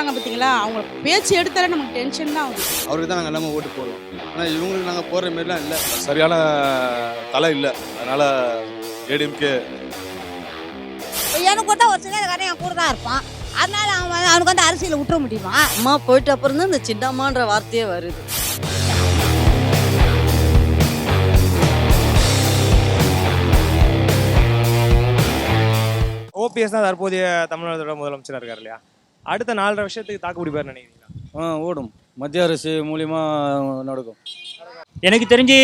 சொல்கிறாங்க பார்த்தீங்களா அவங்க பேச்சு எடுத்தாலே நமக்கு டென்ஷன் தான் ஆகுது அவருக்கு தான் நாங்கள் எல்லாமே ஓட்டு போடுவோம் ஆனால் இவங்களுக்கு நாங்கள் போடுற மாரிலாம் இல்லை. சரியான தலை இல்லை. அதனால ஏடிஎம்கே எனக்கு கொடுத்தா ஒரு சின்னக்காரன் என் கூட தான் இருப்பான். அதனால அவன் வந்து- அவனுக்கு வந்து அரசியல் விட்டுற முடியுமா? அம்மா போயிட்ட அப்புறம் தான் இந்த சின்னம்மான்ற வார்த்தையே வருது. ஓபிஎஸ் தான் தற்போதைய தமிழ்நாட்டோட முதலமைச்சராக இருக்கார் இல்லையா? அடுத்த நாலரை வருஷத்துக்கு தாக்கு பிடிப்பார் நினைக்கிறீங்களா? ஆ ஓடும். மத்திய அரசு மூலியமா நடக்கும். எனக்கு தெரிஞ்சு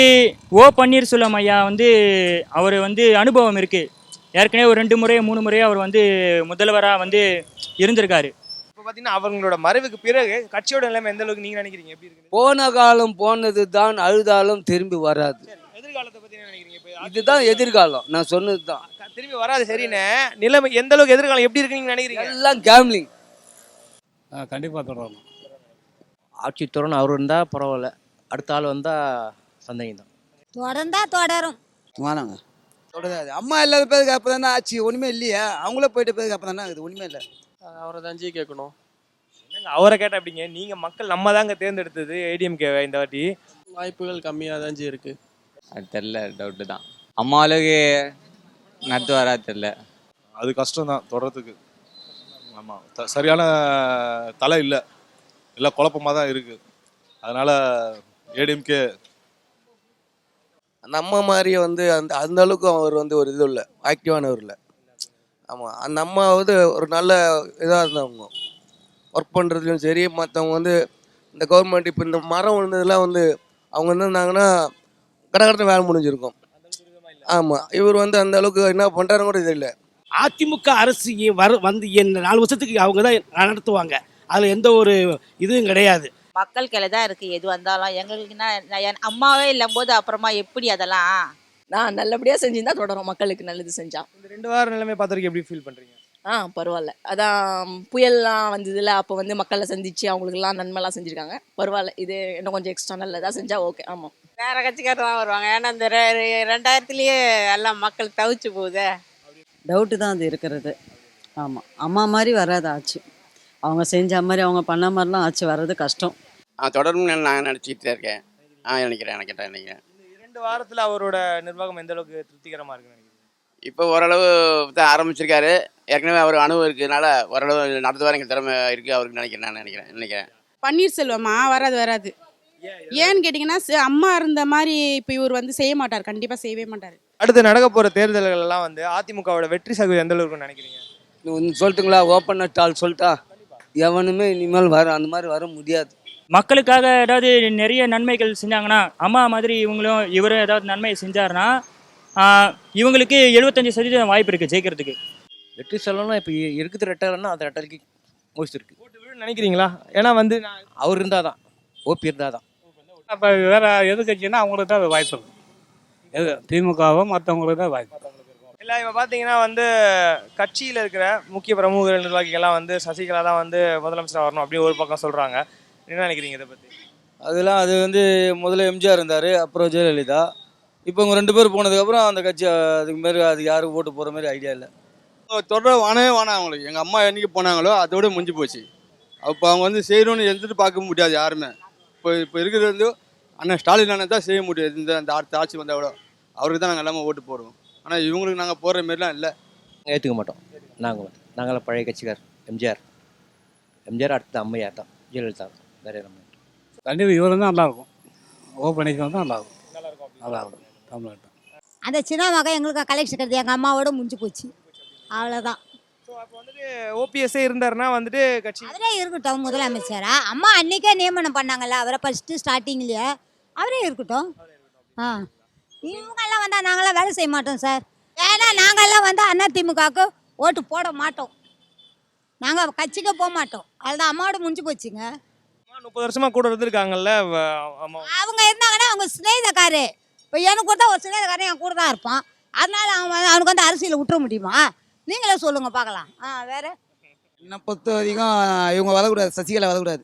ஓ பன்னீர்செல்வம் ஐயா வந்து அவர் வந்து அனுபவம் இருக்குது ஏற்கனவே ஒரு ரெண்டு முறையோ மூணு முறையோ அவர் வந்து முதல்வராக வந்து இருந்திருக்காரு. இப்போ பார்த்தீங்கன்னா அவங்களோட மறைவுக்கு பிறகு கட்சியோட நிலைமை எந்த அளவுக்கு நீங்க நினைக்கிறீங்க? எப்படி போன காலம் போனது தான் அழுதாலும் திரும்பி வராது. எதிர்காலத்தை பத்தி என்ன நினைக்கிறீங்க இப்போ? இதுதான் எதிர்காலம். நான் சொன்னது தான். திரும்பி வராது சரிண்ணே நிலைமை எந்த அளவுக்கு எதிர்காலம் எப்படி இருக்குன்னு நீங்க நினைக்கிறீங்க? எல்லாம் கேம்லிங் கண்டிப்பா தொடரணும். ஆட்சி துறன்னு அவர் இருந்தால் பரவாயில்ல. அடுத்த ஆள் வந்தால் சந்தேகம் தான் தொடர்ந்தா தொடரும். வானாங்க தொடராது. அம்மா இல்லாத பேருக்கு அப்போ தானே ஆச்சு? ஒன்றுமே இல்லையா. அவங்களே போயிட்ட பேருக்கு அப்போ தானே இது ஒன்றுமே இல்லை அவரை ஜி கேட்கணும். என்னங்க அவரை கேட்ட அப்படிங்க நீங்க மக்கள் நம்ம தாங்க தேர்ந்தெடுத்தது ஏடிஎம்கே இந்த வாட்டி? வாய்ப்புகள் கம்மியாக தான் ஜி இருக்கு. அது தெரில டவுட்டு தான். அம்மா அளவுக்கு நடத்துவாரா தெரில அது கஷ்டம் தான் தொடரத்துக்கு ஆமாம் த சரியான தலை இல்லை. எல்லாம் குழப்பமாக தான் இருக்குது அதனால் ஏடிஎம்கே அந்த அம்மா மாதிரியே வந்து அந்த அந்த அளவுக்கு அவர் வந்து ஒரு இது இல்லை. ஆக்டிவானவர் இல்லை ஆமாம் அந்த அம்மா ஒரு நல்ல இதாக இருந்தவங்க ஒர்க் பண்ணுறதுலையும் சரி மற்றவங்க வந்து இந்த கவர்மெண்ட் இப்போ இந்த மரம் விழுந்ததெல்லாம் வந்து அவங்க இருந்தாங்கன்னா கடற்கடத்தை வேலை முடிஞ்சிருக்கும். ஆமாம் இவர் வந்து அந்த அளவுக்கு என்ன பண்ணுறாருன்னு கூட இது இல்லை. அதிமுக அரசு வர வந்து இந்த நாலு வருஷத்துக்கு அவங்க தான் நடத்துவாங்க. அதில் எந்த ஒரு இதுவும் கிடையாது. மக்கள் கையில தான் இருக்கு. எது வந்தாலும் எங்களுக்குன்னா என் அம்மாவே இல்லம்போது அப்புறமா எப்படி அதெல்லாம்? நான் நல்லபடியாக செஞ்சிருந்தா தொடரும். மக்களுக்கு நல்லது செஞ்சா. இந்த ரெண்டு வாரம் நிலைமை பார்த்துருக்கு எப்படி ஃபீல் பண்றீங்க? ஆ பரவாயில்ல. அதான் புயல்லாம் வந்ததுல அப்போ வந்து மக்களை சந்திச்சு அவங்களுக்குலாம் நன்மைலாம் செஞ்சுருக்காங்க. பரவாயில்ல. இது இன்னும் கொஞ்சம் எக்ஸ்ட்ரா நல்லதாக செஞ்சா ஓகே ஆமாம் வேற கட்சிக்காரர் தான் வருவாங்க. ஏன்னா இந்த ரெ- ரெண்டாயிரத்துலயே எல்லாம் மக்கள் தவிச்சு போகுதே. டவுட்டு தான் அது இருக்கிறது. ஆமாம் அம்மா மாதிரி வராது ஆச்சு. அவங்க செஞ்ச மாதிரி அவங்க பண்ண மாதிரிலாம் ஆச்சு. வர்றது கஷ்டம். தொடரும்னு நான் நினச்சிக்கிட்டு இருக்கேன். ஆ நினைக்கிறேன் நினைக்கிறேன். இந்த இரண்டு வாரத்துல அவரோட நிர்வாகம் எந்த அளவுக்கு திருப்திகரமா இருக்குன்னு இப்போ ஓரளவு தான் ஆரம்பிச்சிருக்காரு. ஏற்கனவே அவர் அனுபவம் இருக்கிறதுனால ஓரளவு நடத்துவார் எனக்கு திறமை இருக்குது அவருக்கு நினைக்கிறேன் நான் நினைக்கிறேன் நினைக்கிறேன். பன்னீர்செல்வமா வராது வராது. ஏன்னு கேட்டிங்கன்னா ச- அம்மா இருந்த மாதிரி இப்போ இவர் வந்து செய்ய மாட்டார். கண்டிப்பாக செய்யவே மாட்டார். அடுத்து நடக்க போற தேர்தல்கள் எல்லாம் வந்து அதிமுகவோட வெற்றி சதவீதம் எந்த அளவுக்கு நினைக்கிறீங்க? ஒன்று சொல்லட்டுங்களா? ஓப்பன் டால் சொல்லிட்டா? எவனுமே இனிமேல் வர அந்த மாதிரி வர முடியாது. மக்களுக்காக ஏதாவது நிறைய நன்மைகள் செஞ்சாங்கன்னா அம்மா மாதிரி இவங்களும் இவரும் ஏதாவது நன்மை செஞ்சாருன்னா இவங்களுக்கு எழுபத்தஞ்சு சதவீதம் வாய்ப்பு இருக்குது ஜெயிக்கிறதுக்கு. வெற்றி சொல்லணும்னா இப்போ இருக்குது ரெட்டலைன்னா அந்த முடிச்சிருக்கு ஓட்டு விழுன்னு நினைக்கிறீங்களா? ஏன்னா வந்து நான் அவர் இருந்தால் தான் ஓபி இருந்தால் தான் அப்போ வேற எது கட்சின்னா அவங்களுக்கு தான் வாய்ப்பு இருக்கும் திமுகவும் மற்றவங்களுக்கு தான் வாய்ப்பு. இல்லை இப்போ பார்த்தீங்கன்னா வந்து கட்சியில் இருக்கிற முக்கிய பிரமுகர்கள் நிர்வாகிகள்லாம் வந்து சசிகலா தான் வந்து முதலமைச்சர் வரணும் அப்படின்னு ஒரு பக்கம் சொல்கிறாங்க என்ன நினைக்கிறீங்க இதை பற்றி அதெல்லாம் அது வந்து முதல்ல எம்ஜிஆர் இருந்தார் அப்புறம் ஜெயலலிதா. இப்போ இவங்க ரெண்டு பேர் போனதுக்கப்புறம் அந்த கட்சி அதுக்கு மாரி அதுக்கு யாரும் ஓட்டு போகிற மாதிரி ஐடியா இல்லை. தொடர வானவே வானா அவங்களுக்கு. எங்கள் அம்மா என்னைக்கு போனாங்களோ அதோட முடிஞ்சு போச்சு. அப்போ அவங்க வந்து செய்யணும்னு எந்திரிட்டு பார்க்க முடியாது யாருமே. இப்போ இப்போ இருக்கிறது வந்து அண்ணன் ஸ்டாலின் அண்ணன் தான் செய்ய முடியாது இந்த இந்த அடுத்த ஆட்சி வந்தால் கூட. அவருக்கு தான் நாங்கள் எல்லாமே ஓட்டு போடுவோம். ஆனால் இவங்களுக்கு நாங்கள் போடுற மாரிலாம் இல்லை. ஏற்றுக்க மாட்டோம். நாங்கள் நாங்களாம் பழைய கட்சிக்கார் எம்ஜிஆர். எம்ஜிஆர் அடுத்தது அம்மையார் தான். ஜெயலலிதா தான். வேற நம்ம கண்டிப்பாக இவர் தான் நல்லா இருக்கும் ஓ பண்ணிக்கலாம் தான் நல்லா இருக்கும் நல்லா இருக்கும் தமிழ்நாட்டில். அந்த சின்ன மகன் எங்களுக்கு கலெக்ஷன் கிடையாது எங்கள் அம்மாவோட முடிஞ்சு போச்சு. அவ்வளோதான் வந்துட்டு ஓபிஎஸ்ஸே இருந்தாருன்னா வந்துட்டு கட்சி அவரே இருக்கட்டும் முதலமைச்சரா அம்மா அன்னைக்கே நியமனம் பண்ணாங்கல்ல. அவரை ஃபஸ்ட்டு ஸ்டார்டிங்லேயே அவரே இருக்கட்டும். ஆ. இவங்கெல்லாம் வந்தால் நாங்களாம் வேலை செய்ய மாட்டோம் சார். ஏன்னா நாங்கள்லாம் வந்து அண்ணா திமுகவுக்கு ஓட்டு போட மாட்டோம். நாங்கள் கட்சிக்கு போக மாட்டோம். அதுதான் அம்மாவோட முடிஞ்சு போச்சுங்க. முப்பது வருஷமா கூட இருந்திருக்காங்கல்ல அவங்க இருந்தாங்கன்னா அவங்க சிநேகிதக்காரு. இப்போ எனக்கு கொடுத்தா ஒரு சிநேகிதக்காரன் என் கூட தான் இருப்பான். அதனால அவன் அவனுக்கு வந்து அரசியல் விட்டுற முடியுமா? நீங்களே சொல்லுங்க பார்க்கலாம். ஆ வேற? என்னை பொறுத்த வரைக்கும் இவங்க வரக்கூடாது சசிகலா வரக்கூடாது.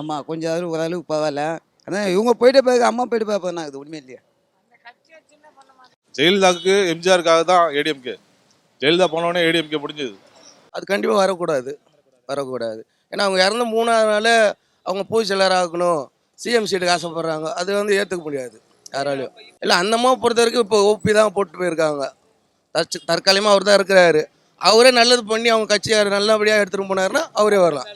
ஆமாம் கொஞ்சம் அது ஓரளவுக்கு பரவாயில்ல. அதான் இவங்க போயிட்டு பிறகு அம்மா போயிட்டு பிறகு இது உண்மை இல்லையா? ஜெயலலிதாவுக்கு எம்ஜிஆருக்காக தான் ஏடிஎம்கே. ஜெயலலிதா போனோடனே ஏடிஎம்கே முடிஞ்சது. அது கண்டிப்பாக வரக்கூடாது. வரக்கூடாது. ஏன்னா அவங்க இறந்து மூணாவது நாள் அவங்க பொதுச் செயலர் ஆகணும் சிஎம் சீட்டுக்கு ஆசைப்படுறாங்க. அது வந்து ஏற்றுக்க முடியாது யாராலையும். இல்லை அந்த அம்மா பொறுத்த வரைக்கும் இப்போ ஓபி தான் போட்டு போயிருக்காங்க. தற்ச தற்காலிகமாக அவர் தான் இருக்கிறாரு. அவரே நல்லது பண்ணி அவங்க கட்சியை நல்லபடியாக எடுத்துகிட்டு போனாருன்னா அவரே வரலாம்.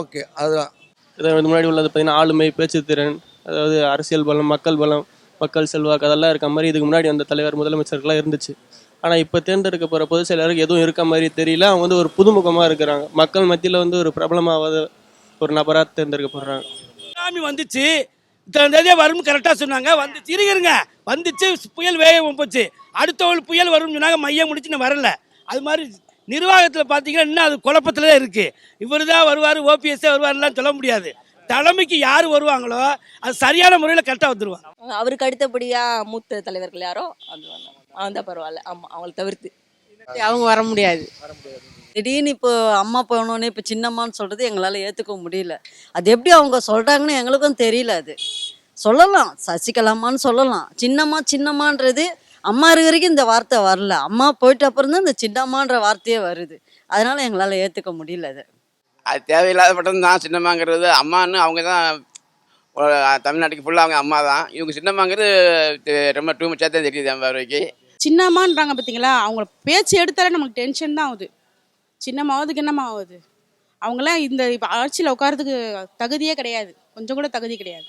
ஓகே அதுதான். இதை வந்து முன்னாடி உள்ளது பார்த்தீங்கன்னா ஆளுமை பேச்சுத்திறன் அதாவது அரசியல் பலம் மக்கள் பலம் மக்கள் செல்வாக்கு அதெல்லாம் இருக்க மாதிரி இதுக்கு முன்னாடி வந்த தலைவர் முதலமைச்சர்கள்லாம் இருந்துச்சு. ஆனால் இப்போ தேர்ந்தெடுக்க போகிற பொது செயலருக்கு எதுவும் இருக்க மாதிரி தெரியல. அவங்க வந்து ஒரு புதுமுகமாக இருக்கிறாங்க. மக்கள் மத்தியில் வந்து ஒரு பிரபலமாகாத ஒரு நபராக தேர்ந்தெடுக்க போடுறாங்க சுனாமி வந்துச்சு. இத்தனை வரும் கரெக்டாக சொன்னாங்க. வந்துச்சு. இருங்க வந்துச்சு. புயல் வேகம் போச்சு. அடுத்த ஒரு புயல் வரும்னு சொன்னாங்க. மையம் முடிச்சு இன்னும் வரல. அது மாதிரி நிர்வாகத்தில் பார்த்தீங்கன்னா இன்னும் அது குழப்பத்தில் தான் இருக்குது இவர் தான் வருவார் ஓபிஎஸ்ஸே வருவார்லாம் சொல்ல முடியாது. தலைமைக்கு யார் வருவாங்களோ அது சரியான முறையில் கரெக்டாக வந்துருவாங்க. அவருக்கு அடுத்தபடியாக மூத்த தலைவர்கள் யாரோ அது பரவாயில்ல. ஆமாம் அவங்கள தவிர்த்து. அவங்க வர முடியாது. திடீர்னு இப்போ அம்மா போனோடனே இப்போ சின்னம்மான்னு சொல்கிறது எங்களால் ஏற்றுக்க முடியல. அது எப்படி அவங்க சொல்கிறாங்கன்னு எங்களுக்கும் தெரியல அது. சொல்லலாம் சசிகலாமான்னு சொல்லலாம். சின்னம்மா சின்னம்மான்றது அம்மா இருக்கிற வரைக்கும் இந்த வார்த்தை வரல. அம்மா போயிட்ட அப்புறம் தான் இந்த சின்னம்மான்ற வார்த்தையே வருது. அதனால எங்களால் ஏற்றுக்க முடியல அது. அது தேவையில்லாத பட்டம் தான் சின்னம்மாங்கிறது. அம்மான்னு அவங்க தான் தமிழ்நாட்டுக்கு ஃபுல்லாக அவங்க அம்மா தான். இவங்க சின்னம்மாங்கிறது ரொம்ப டூ மச்சாக தான் தெரியுது என் பார்வைக்கு சின்னம்மான்றாங்க பார்த்தீங்களா அவங்கள பேச்சு எடுத்தாலே நமக்கு டென்ஷன் தான் ஆகுது. சின்னம்மாவதுக்கு என்னம்மா ஆகுது. அவங்களாம் இந்த இப்போ ஆட்சியில் உட்காரதுக்கு தகுதியே கிடையாது. கொஞ்சம் கூட தகுதி கிடையாது.